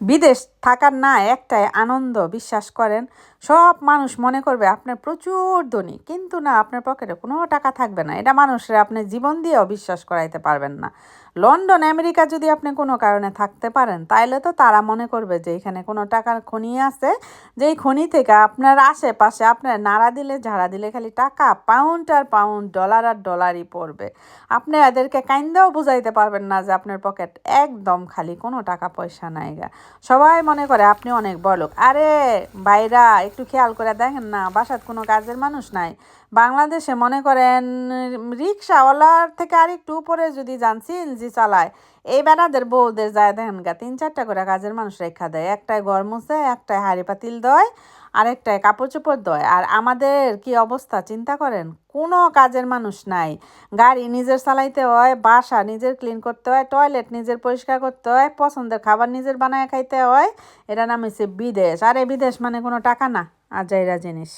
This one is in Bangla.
বিদেশ থাকার না একটাই আনন্দ, বিশ্বাস করেন, সব মানুষ মনে করবে আপনার প্রচুর ধনী, কিন্তু না, আপনার পকেটে কোনো টাকা থাকবে না। এটা মানুষের আপনি জীবন দিয়েও বিশ্বাস করাইতে পারবেন না। লন্ডন, আমেরিকা যদি আপনি কোনো কারণে থাকতে পারেন, তাইলে তো তারা মনে করবে যে এখানে কোনো টাকার খনি আছে, যেই খনি থেকে আপনার আশেপাশে আপনার নাড়া দিলে, ঝাড়া দিলে খালি টাকা পাউন্ড আর পাউন্ড ডলার আর ডলারই পড়বে। আপনি এদেরকে কাইন্দাও বুঝাইতে পারবেন না যে আপনার পকেট একদম খালি কোনো টাকা পয়সা নাই গা। সবাই মনে করে আপনি অনেক বড়লোক। আরে ভাইরা, একটু খেয়াল করে দেখেন না, বাসাত কোনো কাজের মানুষ নাই। বাংলাদেশে মনে করেন, রিক্সাওয়ালার থেকে আর একটু উপরে যদি যান যে চালায়। এই বেড়াদের বউদের যায় দেখেন গা, তিন চারটা করে কাজের মানুষ রেখা দেয়। একটাই গরম মুছে একটাই হাড়ি পাতিল দেয় আরেকটায় কাপড় চোপড় দেয়। আর আমাদের কি অবস্থা চিন্তা করেন? কোনো কাজের মানুষ নাই। গাড়ি নিজের চালাইতে হয়, বাসা নিজের ক্লিন করতে হয় টয়লেট নিজের পরিষ্কার করতে হয়, পছন্দের খাবার নিজের বানায় খাইতে হয়। এটা নাম হচ্ছে বিদেশ। আর এই বিদেশ মানে কোনো টাকা না আর যাইরা জিনিস।